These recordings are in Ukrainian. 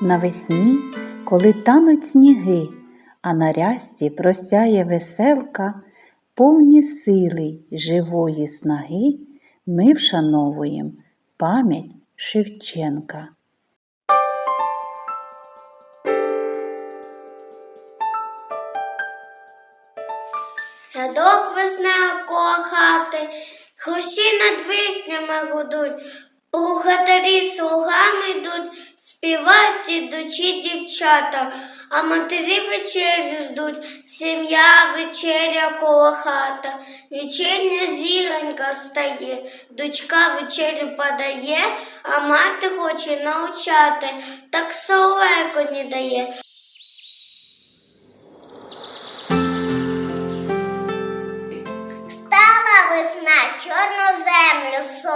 Навесні, коли тануть сніги, а на рясті просяє веселка, повні сили живої снаги, ми вшановуємо пам'ять Шевченка. Садок весна коло хати, хрущі над вишнями гудуть, Плугатарі слугами йдуть, співають ідучі дівчата, а матері вечерю ждуть, сім'я вечеря коло хата. Вечерня зіганька встає, дочка вечерю подає, а мати хоче навчати, так соловейко не дає.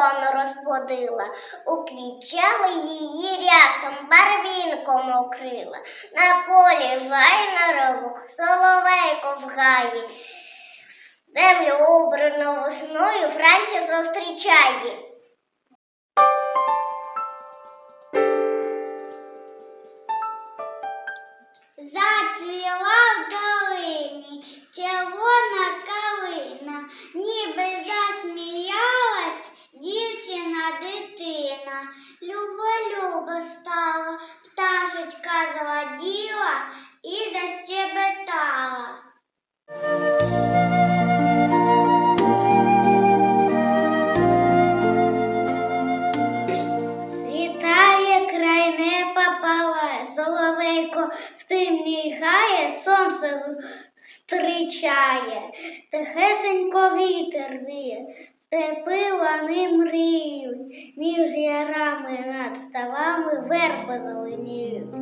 Землю розбудила, уквічали її рястом, барвінком окрила. На полі вайнарову соловейко в гаї. Землю обрано весною Франція зустрічає. Дитина. Любо-любо стала, пташечка зраділа і защебетала. Світає край неба палає, соловейко в тимній гає, сонце зустрічає, тихесенько вітер віє, степи вони мріють, між ярами над ставами верби зеленіють.